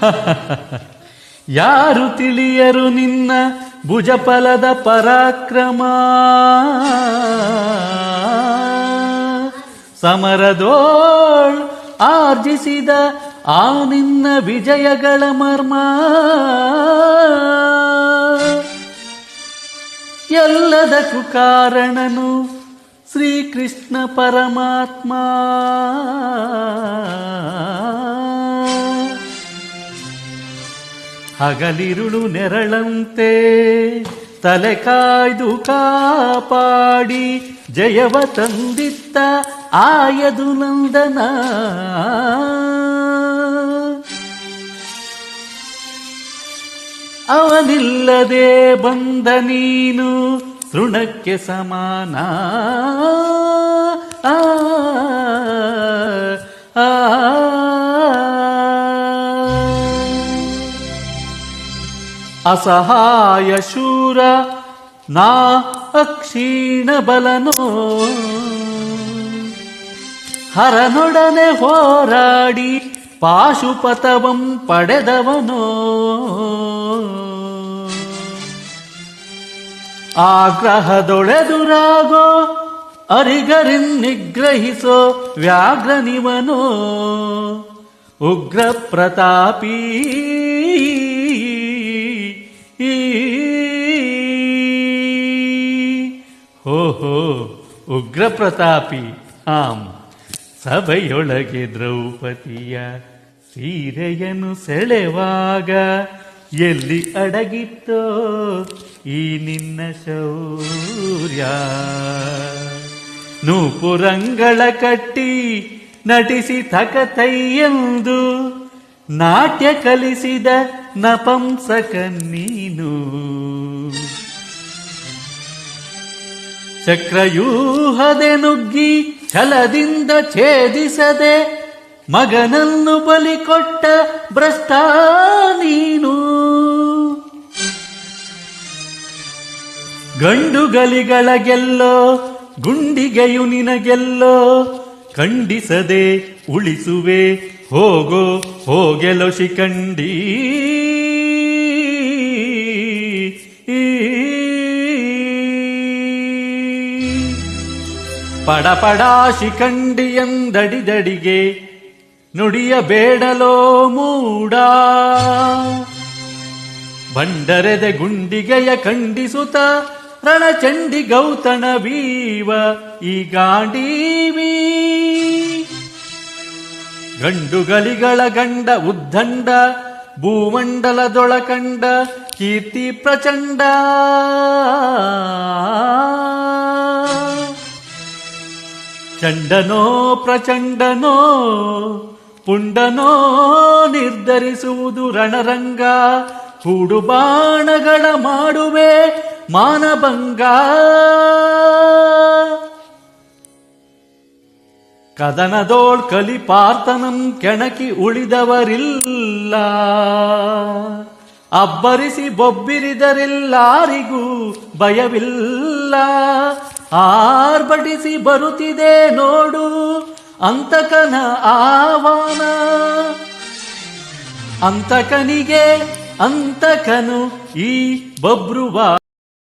ಯಾರು ತಿಳಿಯರು ನಿನ್ನ ಭುಜಫಲದ ಪರಾಕ್ರಮ? ಸಮರದೋಳ್ ಆರ್ಜಿಸಿದ ಆ ನಿನ್ನ ವಿಜಯಗಳ ಮರ್ಮ. ಎಲ್ಲದಕ್ಕೂ ಕಾರಣನು ಶ್ರೀಕೃಷ್ಣ ಪರಮಾತ್ಮ. ಹಗಲಿರುಳು ನೆರಳಂತೆ ತಲೆ ಕಾಯ್ದು ಕಾಪಾಡಿ ಜಯವ ತಂದಿತ್ತ ಆಯದು ನಂದನ. ಅವನಿಲ್ಲದೆ ಬಂದ ನೀನು ತೃಣಕ್ಕೆ ಸಮಾನ. ಅಸಹಾಯ ಶೂರ, ನಾ ಅಕ್ಷೀಣ ಬಲನೋ. ಹರನೊಡನೆ ಹೋರಾಡಿ ಪಾಶುಪತವಂ ಪಡೆದವನೋ. ಆಗ್ರಹದೊಳೆದುರಾಗೋ, ಅರಿಗರಿನ್ ನಿಗ್ರಹಿಸೋ ವ್ಯಾಘ್ರನಿವನೋ ಉಗ್ರ ಪ್ರತಾಪೀ ಹೋ ಉಗ್ರ ಪ್ರತಾಪಿ ಆಂ ಸಭೆಯೊಳಗೆ ದ್ರೌಪದಿಯ ಸೀರೆಯನ್ನು ಸೆಳೆವಾಗ ಎಲ್ಲಿ ಅಡಗಿತ್ತೋ ಈ ನಿನ್ನ ಶೌರ್ಯ. ನೂಪುರಂಗಳ ಕಟ್ಟಿ ನಟಿಸಿ ತಕತೈಯೆಂದು ನಾಟ್ಯ ಕಲಿಸಿದ ನಪಂಸಕ ನೀನು. ಚಕ್ರಯೂಹದೆ ನುಗ್ಗಿ ಛಲದಿಂದ ಛೇದಿಸದೆ ಮಗನನ್ನು ಬಲಿ ಕೊಟ್ಟ ಭ್ರಷ್ಟ ನೀನು. ಗಂಡುಗಲಿಗಳ ಗೆಲ್ಲೋ ಗುಂಡಿಗೆಯು ನಿನಗೆಲ್ಲೋ, ಖಂಡಿಸದೆ ಉಳಿಸುವೆ, ಹೋಗೋ ಹೋಗೆಲೋ ಶಿಖಂಡಿ ಪಡ ಪಡ ಶಿಖಂಡಿಯಂದಡಿದಡಿಗೆ ನುಡಿಯ ಬೇಡಲೋ ಮೂಡ. ಬಂಡರೆದ ಗುಂಡಿಗೆಯ ಖಂಡಿಸುತ್ತ ರಣಚಂಡಿ ಗೌತಣ ಬೀವ ಈ ಗಾಂಡೀವಿ. ಗಂಡುಗಲಿಗಳ ಗಂಡ ಉದ್ದಂಡ ಭೂಮಂಡಲದೊಳಕಂಡ ಕೀರ್ತಿ ಪ್ರಚಂಡ. ಚಂಡನೋ ಪ್ರಚಂಡನೋ ಪುಂಡನೋ ನಿರ್ಧರಿಸುವುದು ರಣರಂಗ. ಹೂಡು ಬಾಣಗಳ ಮಾಡುವೆ ಮಾನಭಂಗ. ಕದನದೋಳ್ ಕಲಿಪಾರ್ತನಂ ಕೆಣಕಿ ಉಳಿದವರಿಲ್ಲ. ಅಬ್ಬರಿಸಿ ಬೊಬ್ಬಿರಿದರೆಲ್ಲಾರಿಗೂ ಭಯವಿಲ್ಲ. ಆರ್ಭಟಿಸಿ ಬರುತ್ತಿದೆ ನೋಡು ಅಂತಕನ ಆವಾನ ಅಂತಕನಿಗೆ ಅಂತಕನು ಈ ಬಬ್ರುವ